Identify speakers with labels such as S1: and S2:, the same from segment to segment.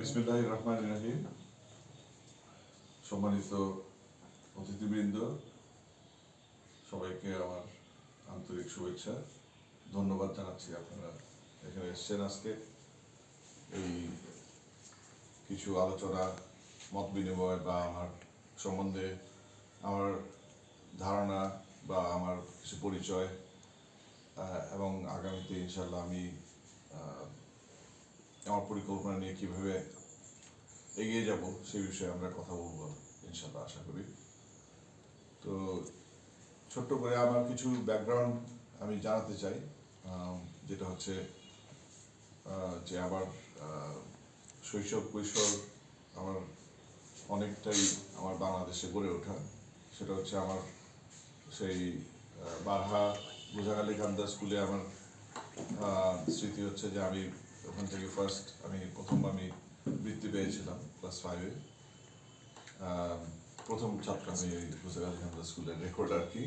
S1: বিসমিল্লাহ রহমান রাহিম। সম্মানিত অতিথিবৃন্দ, সবাইকে আমার আন্তরিক শুভেচ্ছা। ধন্যবাদ জানাচ্ছি আপনারা এখানে এসছেন আজকে। এই কিছু আলোচনা, মত বিনিময় বা আমার সম্বন্ধে আমার ধারণা বা আমার কিছু পরিচয় এবং আগামীতে ইনশাল্লাহ আমি আমার পরিকল্পনা নিয়ে কীভাবে এগিয়ে যাব সেই বিষয়ে আমরা কথা বলব ইনশাল্লাহ আশা করি। তো ছোট্ট করে আমার কিছু ব্যাকগ্রাউন্ড আমি জানাতে চাই যেটা হচ্ছে যে আমার শৈশব, কৈশোর আমার অনেকটাই আমার বাংলাদেশে গড়ে ওঠা। সেটা হচ্ছে আমার সেই বারহা বুঝাগালি কান্দা স্কুলে আমার স্মৃতি হচ্ছে যে আমি ওখান থেকে ফার্স্ট আমি প্রথম আমি বৃত্তি পেয়েছিলাম ক্লাস ফাইভে প্রথম ছাত্র আমি বুঝাগালি কান্দা স্কুলের রেকর্ড আর কি।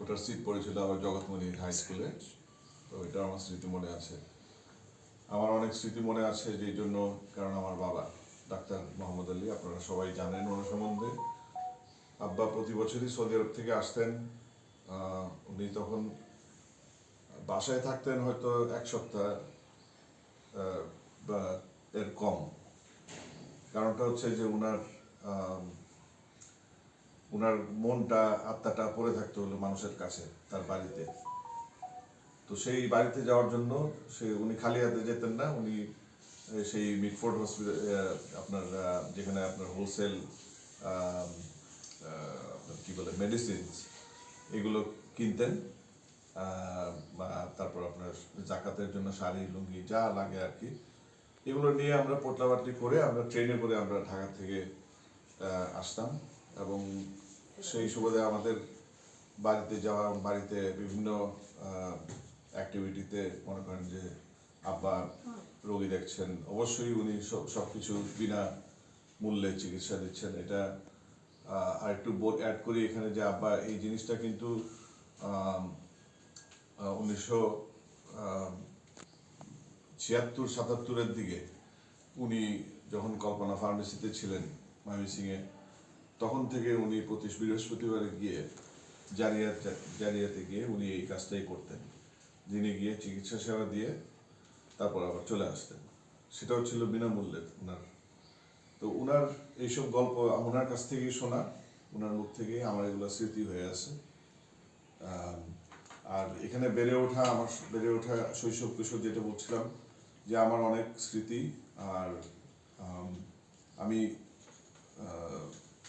S1: ওটার সিট পড়েছিল আমার জগৎমণি হাই স্কুলে তো এটা আমার স্মৃতি মনে আছে। আমার অনেক স্মৃতি মনে আছে যেই জন্য, কারণ আমার বাবা, ডাক্তার মোহাম্মদ আলী, আপনারা সবাই জানেন ওনার সম্বন্ধে। আব্বা প্রতি বছরই সৌদি আরব থেকে আসতেন। উনি তখন বাসায় থাকতেন হয়তো এক সপ্তাহ বা এর কম। কারণটা হচ্ছে যে উনার আম, উনার মনটা আত্মাটা পড়ে থাকতে হলো মানুষের কাছে তার বাড়িতে। তো সেই বাড়িতে যাওয়ার জন্য সে উনি খালি হাতে যেতেন না উনি সেই মিটফোর্ড হসপিটাল আপনার যেখানে আপনার হোলসেল কি বলে মেডিসিনস এগুলো কিনতেন। তারপর আপনার জাকাতের জন্য শাড়ি, লুঙ্গি, যা লাগে আর কি, এগুলো নিয়ে আমরা পোটলাবাটি করে আমরা ট্রেনে করে আমরা ঢাকা থেকে আসতাম। এবং সেই সুবাদে আমাদের বাড়িতে যাওয়া, বাড়িতে বিভিন্ন অ্যাক্টিভিটিতে মনে করেন যে আব্বা রোগী দেখছেন, অবশ্যই উনি সব কিছু বিনা মূল্যে চিকিৎসা দিচ্ছেন। এটা আর একটু অ্যাড করি এখানে যে আব্বা এই জিনিসটা কিন্তু উনিশশো ছিয়াত্তর, সাতাত্তরের দিকে উনি যখন কল্পনা ফার্মেসিতে ছিলেন ময়মনসিংহে, তখন থেকে উনি প্রতি বৃহস্পতিবারে গিয়ে জারিয়া, জারিয়াতে গিয়ে উনি এই কাজটাই করতেন। দিনে গিয়ে চিকিৎসা সেবা দিয়ে তারপর আবার চলে আসতেন। সেটাও ছিল বিনামূল্যে ওনার তো উনার এইসব গল্প ওনার কাছ থেকেই শোনা ওনার মুখ থেকেই আমার এগুলো স্মৃতি হয়ে আছে। আর এখানে বেড়ে ওঠা আমার বেড়ে ওঠা শৈশব কৈশোর যেটা বলছিলাম যে আমার অনেক স্মৃতি আর আম, আমি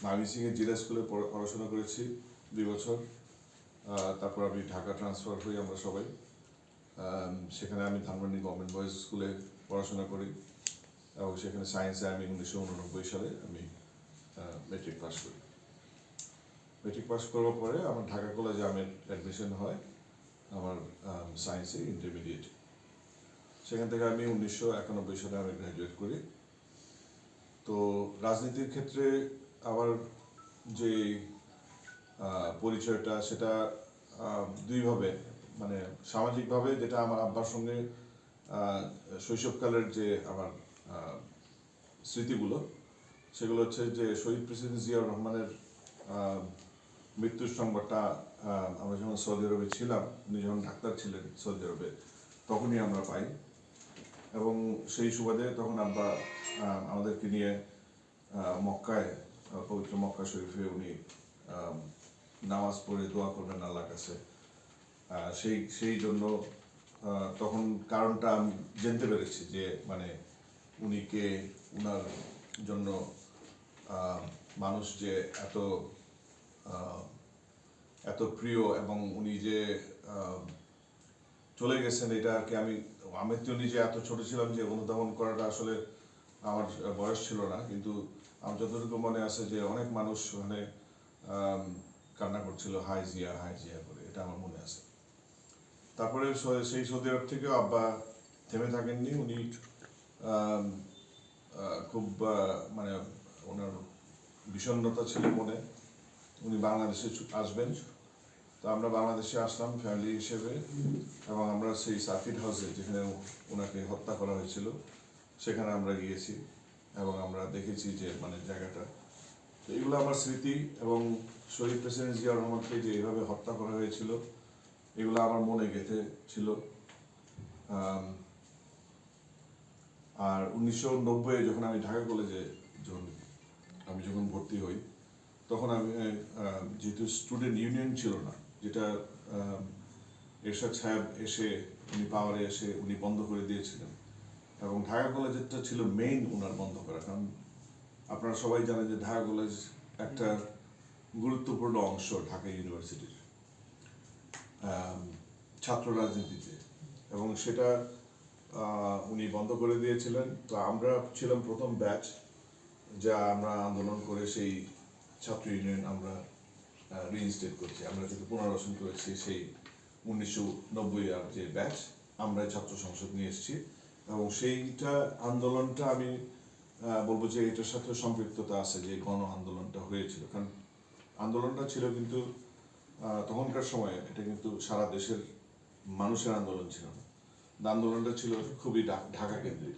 S1: ময়মনসিংহের জিলা স্কুলে পড়া- পড়াশোনা করেছি দুই বছর তারপর আমি ঢাকা ট্রান্সফার হই আমরা সবাই। সেখানে আমি ধানমন্ডি গভর্নমেন্ট বয়েজ স্কুলে পড়াশোনা করি এবং সেখানে সায়েন্সে আমি উনিশশো উননব্বই সালে আমি মেট্রিক পাস করি। মেট্রিক পাস করার পরে আমার ঢাকা কলেজে আমার অ্যাডমিশন হয়। আমার সায়েন্সে ইন্টারমিডিয়েট সেখান থেকে আমি উনিশশো একানব্বই সালে আমি গ্র্যাজুয়েট করি। তো রাজনীতির ক্ষেত্রে আমার যে পরিচয়টা সেটা দুইভাবে মানে সামাজিকভাবে যেটা আমার আব্বার সঙ্গে শৈশবকালের যে আমার স্মৃতিগুলো, সেগুলো হচ্ছে যে শহীদ প্রেসিডেন্ট জিয়াউর রহমানের মৃত্যুর সংবাদটা আমরা যখন সৌদি আরবে ছিলাম, উনি যখন ডাক্তার ছিলেন সৌদি আরবে, তখনই আমরা পাই। এবং সেই সুবাদে তখন আব্বা আমাদেরকে নিয়ে মক্কায় পবিত্র মক্কা শরীফে উনি নামাজ পড়ে দোয়া করবেন আল্লাহর কাছে। সেই সেই জন্য তখন কারণটা আমি জানতে পেরেছি যে মানে উনি কে, উনার জন্য মানুষ যে এত এত প্রিয় এবং উনি যে চলে গেছেন এটা আর কি আমি আমি তো নিজে এত ছোট ছিলাম যে অনুধাবন করাটা আসলে আমার বয়স ছিল না। কিন্তু আমার যতটুকু মনে আছে যে অনেক মানুষ মানে আম, কান্না করছিল হাই জিয়া হাই জিয়া করে এটা আমার মনে আছে। তারপরে সেই সৌদি আরব থেকেও আব্বা থেমে থাকেননি। উনি খুব মানে ওনার বিষণ্ণতা ছিল মনে। উনি বাংলাদেশে আসবেন। তো আমরা বাংলাদেশে আসলাম ফ্যামিলি হিসেবে এবং আমরা সেই সার্কিট হাউসে যেখানে ওনাকে হত্যা করা হয়েছিল, সেখানে আমরা গিয়েছি এবং আমরা দেখেছি যে মানে জায়গাটা। তো এগুলো আমার স্মৃতি এবং শহীদ প্রেসিডেন্ট জিয়া রহমানকে যে এইভাবে হত্যা করা হয়েছিল, এগুলো আমার মনে গেঁথে ছিল। আর উনিশশো নব্বই যখন আমি ঢাকা কলেজে যখন আমি যখন ভর্তি হই, তখন আমি যেহেতু স্টুডেন্ট ইউনিয়ন ছিল না যেটা এরশাদ সাহেব এসে, উনি পাওয়ারে এসে উনি বন্ধ করে দিয়েছিলেন। এবং ঢাকা কলেজেরটা ছিল মেইন ওনার বন্ধ করা। কারণ আপনারা সবাই জানেন যে ঢাকা কলেজ একটা গুরুত্বপূর্ণ অংশ ঢাকা ইউনিভার্সিটির ছাত্র রাজনীতিতে। এবং সেটা উনি বন্ধ করে দিয়েছিলেন। তো আমরা ছিলাম প্রথম ব্যাচ, যা আমরা আন্দোলন করে সেই ছাত্র ইউনিয়ন আমরা রিইনস্টেট করছি। আমরা কিন্তু পুনর্বাসন করেছি, সেই উনিশশো নব্বই আর যে ব্যাচ আমরা ছাত্র সংসদ নিয়ে এসেছি। এবং সেইটা আন্দোলনটা আমি বলব যে এটার সাথে সম্পৃক্ততা আছে যে গণ আন্দোলনটা হয়েছিল। কারণ আন্দোলনটা ছিল কিন্তু তখনকার সময়ে এটা কিন্তু সারা দেশের মানুষের আন্দোলন ছিল না। আন্দোলনটা ছিল খুবই ঢাকা কেন্দ্রিক।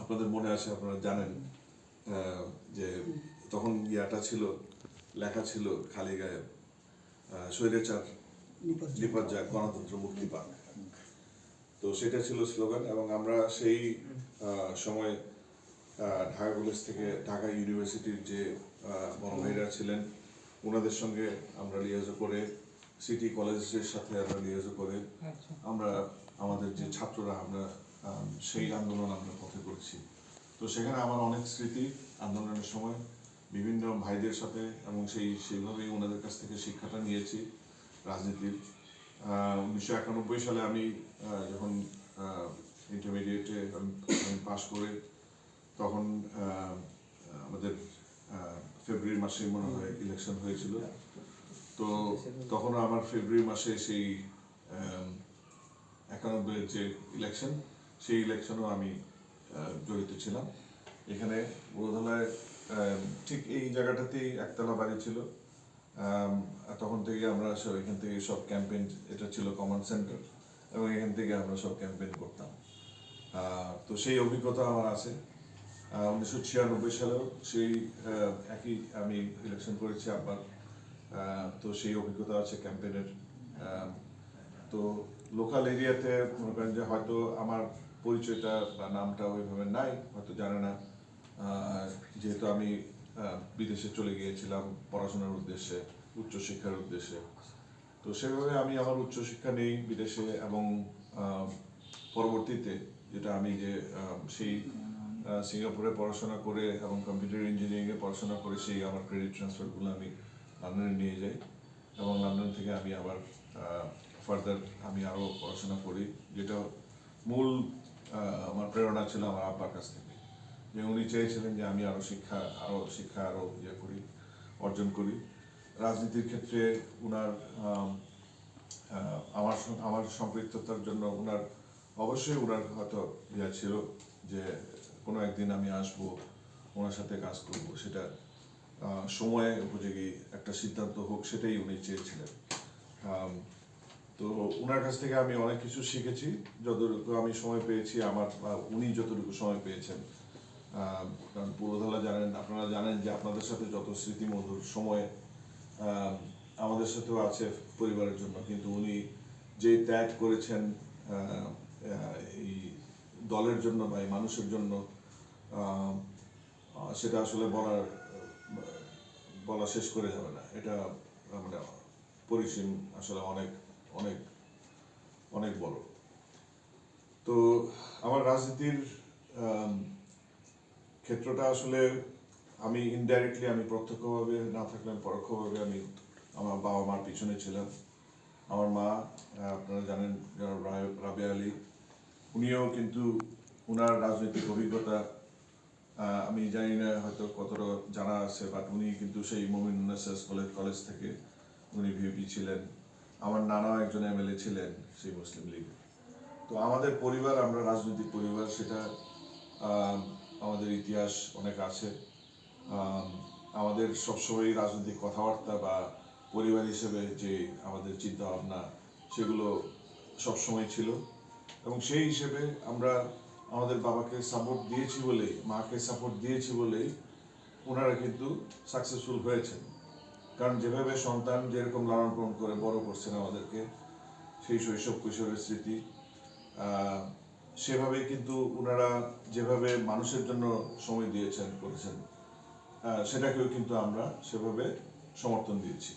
S1: আপনাদের মনে আছে, আপনারা জানেন যে তখন ইয়াটা ছিল লেখা ছিল খালি গায়ে স্বৈরাচার নিপাত গণতন্ত্র মুক্তি পাক। তো সেটা ছিল স্লোগান এবং আমরা সেই সময় ঢাকা কলেজ থেকে ঢাকা ইউনিভার্সিটির যে বড় ভাইরা ছিলেন ওনাদের সঙ্গে আমরা লিয়াজো করে সিটি কলেজের সাথে আমরা লিয়াজো করে আমরা আমাদের যে ছাত্ররা আমরা সেই আন্দোলন আমরা পথে করছি। তো সেখানে আমার অনেক স্মৃতি আন্দোলনের সময় বিভিন্ন ভাইদের সাথে এবং সেই, সেইভাবেই ওনাদের কাছ থেকে শিক্ষাটা নিয়েছি রাজনীতির। উনিশশো একানব্বই সালে আমি যখন ইন্টারমিডিয়েটে আমি পাশ করে তখন আমাদের ফেব্রুয়ারি মাসে মনে হয় ইলেকশন হয়েছিল। তো তখন আমার ফেব্রুয়ারি মাসে সেই একানব্বইয়ের যে ইলেকশন সেই ইলেকশনও আমি জড়িত ছিলাম। এখানে বোধলায় ঠিক এই জায়গাটাতেই একতলা বাড়ি ছিল। তখন থেকে আমরা এখান থেকে সব ক্যাম্পেইন, এটা ছিল কমন সেন্টার এবং এখান থেকে আমরা সব ক্যাম্পেইন করতাম। তো সেই অভিজ্ঞতা আমার আছে। উনিশশো ছিয়ানব্বই সালেও সেই একই আমি ইলেকশন করেছি আবার তো সেই অভিজ্ঞতা আছে ক্যাম্পেইনের। তো লোকাল এরিয়াতে মনে করেন যে হয়তো আমার পরিচয়টা বা নামটা ওইভাবে নাই, হয়তো জানে না। যেহেতু আমি বিদেশে চলে গিয়েছিলাম পড়াশোনার উদ্দেশ্যে, উচ্চশিক্ষার উদ্দেশ্যে। তো সেভাবে আমি আমার উচ্চশিক্ষা নেই বিদেশে এবং পরবর্তীতে যেটা আমি যে সেই সিঙ্গাপুরে পড়াশোনা করে এবং কম্পিউটার ইঞ্জিনিয়ারিংয়ে পড়াশোনা করে সেই আমার ক্রেডিট ট্রান্সফারগুলো আমি লন্ডনে নিয়ে যাই এবং লন্ডন থেকে আমি আবার ফার্দার আমি আরও পড়াশোনা করি, যেটা মূল আমার প্রেরণা ছিল আমার আব্বার কাছ থেকে। যে উনি চেয়েছিলেন যে আমি আরও শিক্ষা আরও শিক্ষা আরও ইয়ে করি, অর্জন করি। রাজনীতির ক্ষেত্রে উনার আমার আমার সম্পৃক্ততার জন্য উনার, অবশ্যই উনার হয়তো ইয়া ছিল যে কোনো একদিন আমি আসব, ওনার সাথে কাজ করব। সেটা সময়ে উপযোগী একটা সিদ্ধান্ত হোক, সেটাই উনি চেয়েছিলেন। তো ওনার কাছ থেকে আমি অনেক কিছু শিখেছি। যতটুকু আমি সময় পেয়েছি, আমার উনি যতটুকু সময় পেয়েছেন কারণ পুরোধলা জানেন, আপনারা জানেন যে আপনাদের সাথে যত স্মৃতিমধুর সময় আমাদের সাথেও আছে পরিবারের জন্য। কিন্তু উনি যে ত্যাগ করেছেন এই দলের জন্য বা এই মানুষের জন্য সেটা আসলে বলার, বলা শেষ করে যাবে না। এটা মানে পরিসীম আসলে অনেক অনেক অনেক বড়। তো আমার রাজনীতির ক্ষেত্রটা আসলে আমি ইনডাইরেক্টলি আমি প্রত্যক্ষভাবে না থাকলে পরোক্ষভাবে আমি আমার বাবা মার পিছনে ছিলাম। আমার মা আপনারা জানেন রাবেয়া আলী, উনিও কিন্তু উনার রাজনৈতিক অভিজ্ঞতা আমি জানি না হয়তো কতটা জানা আছে বাট উনি কিন্তু সেই মোমিন উন্নাসাস কলেজ কলেজ থেকে উনি ভিপি ছিলেন। আমার নানাও একজন এমএলএ ছিলেন সেই মুসলিম লীগ তো আমাদের পরিবার, আমরা রাজনৈতিক পরিবার, সেটা আমাদের ইতিহাস অনেক আছে। আমাদের সবসময় রাজনৈতিক কথাবার্তা বা পরিবার হিসেবে যে আমাদের চিন্তা ভাবনা সেগুলো সবসময় ছিল। এবং সেই হিসেবে আমরা আমাদের বাবাকে সাপোর্ট দিয়েছি বলেই, মাকে সাপোর্ট দিয়েছি বলেই ওনারা কিন্তু সাকসেসফুল হয়েছেন। কারণ যেভাবে সন্তান যেরকম লালন পালন করে বড় করছেন আমাদেরকে, সেই শৈশব কৈশোরের স্মৃতি আহ, সেভাবেই কিন্তু ওনারা যেভাবে মানুষের জন্য সময় দিয়েছেন করেছেন সেটাকেও কিন্তু আমরা সেভাবে সমর্থন দিয়েছি।